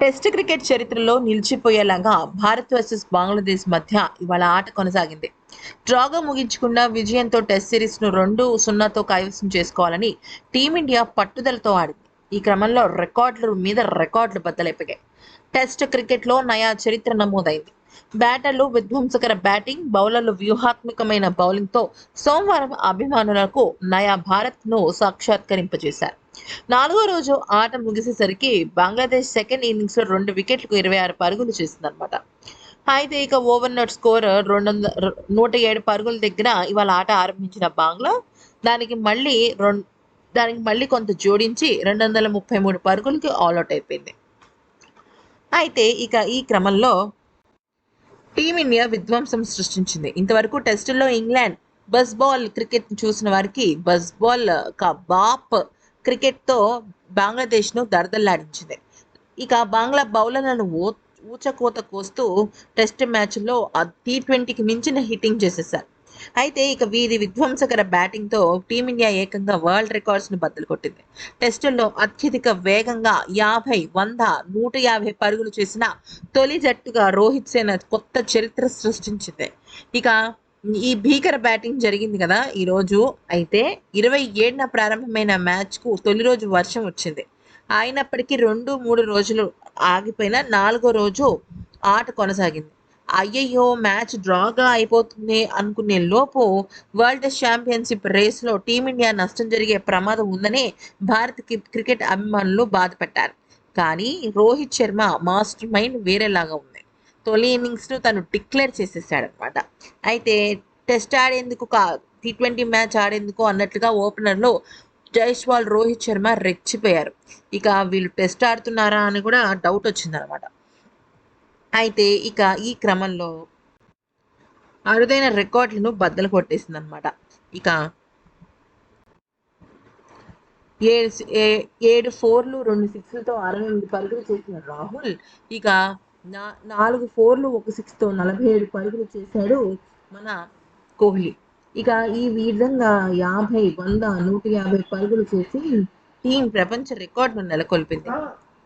Test cricket చరిత్రలో నిలిచిపోయేలాగా Bharat versus Bangladesh మధ్య ఇవాళ ఆట కొనసాగింది. డ్రాగా ముగించుకున్న విజయంతో టెస్ట్ సిరీస్ను రెండు సున్నాతో కైవసం చేసుకోవాలని టీమిండియా పట్టుదలతో ఆడింది. ఈ క్రమంలో రికార్డుల మీద రికార్డులు బద్దలైపోయాయి. టెస్ట్ క్రికెట్లో నయా చరిత్ర నమోదైంది. బ్యాటర్లు విధ్వంసకర బ్యాటింగ్ బౌలర్లు వ్యూహాత్మకమైన బౌలింగ్తో సోమవారం అభిమానులకు నయా భారత్ను సాక్షాత్కరింపజేశారు. నాలుగో రోజు ఆట ముగిసేసరికి బంగ్లాదేశ్ సెకండ్ ఇన్నింగ్స్లో రెండు వికెట్లకు ఇరవై ఆరు పరుగులు చేసిందనమాట అయితే ఇక ఓవర్ నట్ స్కోర్ రెండు వందల నూట ఏడు పరుగుల దగ్గర ఇవాళ ఆట ఆరంభించిన బంగ్లా దానికి మళ్ళీ రెండు దానికి మళ్ళీ కొంత జోడించి రెండు వందల ముప్పై మూడు పరుగులకి ఆల్అౌట్ అయిపోయింది. అయితే ఇక ఈ క్రమంలో టీమిండియా విధ్వంసం సృష్టించింది. ఇంతవరకు టెస్టుల్లో ఇంగ్లాండ్ బస్ బాల్ క్రికెట్ చూసిన వారికి బస్ బాల్ బాప్ క్రికెట్తో బంగ్లాదేశ్ను దరదల్లాడించింది ఇక బంగ్లా బౌలర్లను ఓ ఊచకోత కోస్తూ టెస్ట్ మ్యాచ్లో టీ ట్వంటీకి మించిన హిట్టింగ్ చేసేశారు. అయితే ఇక వీరి విధ్వంసకర బ్యాటింగ్తో టీమిండియా ఏకంగా వరల్డ్ రికార్డ్స్ను బద్దలు కొట్టింది టెస్టుల్లో అత్యధిక వేగంగా యాభై వంద నూట యాభై పరుగులు చేసిన తొలి జట్టుగా రోహిత్ సేన కొత్త చరిత్ర సృష్టించింది. ఇక ఈ భీకర బ్యాటింగ్ జరిగింది కదా ఈరోజు అయితే ఇరవై ఏడున ప్రారంభమైన మ్యాచ్కు తొలి రోజు వర్షం వచ్చింది. అయినప్పటికీ రెండు మూడు రోజులు ఆగిపోయిన నాలుగో రోజు ఆట కొనసాగింది. అయ్యయ్యో మ్యాచ్ డ్రాగా అయిపోతుంది అనుకునే లోపు వరల్డ్ ఛాంపియన్షిప్ రేస్లో టీమిండియా నష్టం జరిగే ప్రమాదం ఉందని భారత క్రికెట్ అభిమానులు బాధపడ్డారు. కానీ రోహిత్ శర్మ మాస్టర్ మైండ్ వేరేలాగా ఉంది. తొలి ఇన్నింగ్స్ను తను డిక్లేర్ చేసేసాడు అనమాట అయితే టెస్ట్ ఆడేందుకు కా టీ ట్వంటీ మ్యాచ్ ఆడేందుకు అన్నట్లుగా ఓపెనర్లో జైస్వాల్ రోహిత్ శర్మ రెచ్చిపోయారు. ఇక వీళ్ళు టెస్ట్ ఆడుతున్నారా అని కూడా డౌట్ వచ్చిందనమాట అయితే ఇక ఈ క్రమంలో అరుదైన రికార్డులను బద్దలు కొట్టేసింది అనమాట ఇక ఏడు ఏ- ఏడు ఫోర్లు రెండు సిక్స్లతో అరవై ఎనిమిది పరుగులు చేసిన రాహుల్. ఇక నా నాలుగు ఫోర్లు ఒక సిక్స్తో నలభై ఏడు పరుగులు చేశాడు మన కోహ్లీ. ఇక ఈ విధంగా యాభై వంద నూట యాభై పరుగులు చేసి టీం ప్రపంచ రికార్డును నెలకొల్పింది.